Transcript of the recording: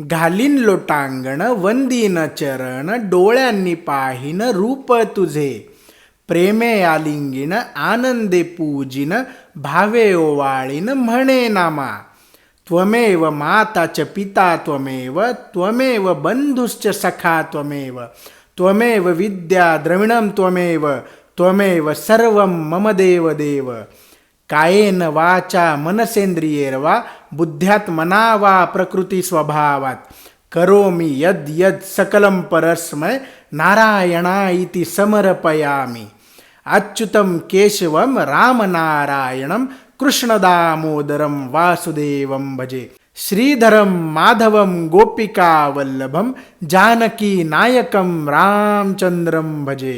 घालीन लोटांगण वंदीन चरण डोळ्यांनी पाहिन रूप तुझे. प्रेमे आलिंगिन आनंदे पूजिन भावे ओवाळीन म्हणे नामा. त्वमेव माता च पिता त्वमेव त्वमेव बंधुश्च सखा त्वमेव त्वमेव विद्या द्रविणं त्वमेव त्वमेव सर्वं मम देव देव कायेन वाचा मनसेंद्रियेर्वा बुद्ध्यात्मना वा प्रकृती स्वभावात करोमि यद यद सकलं परस्मै नारायणा इति समर्पयामि अच्युतं केशवं रामनारायणं कृष्णदामोदरं वासुदेवं भजे श्रीधरं माधवं गोपिकावल्लभं जानकीनायकं रामचन्द्रं भजे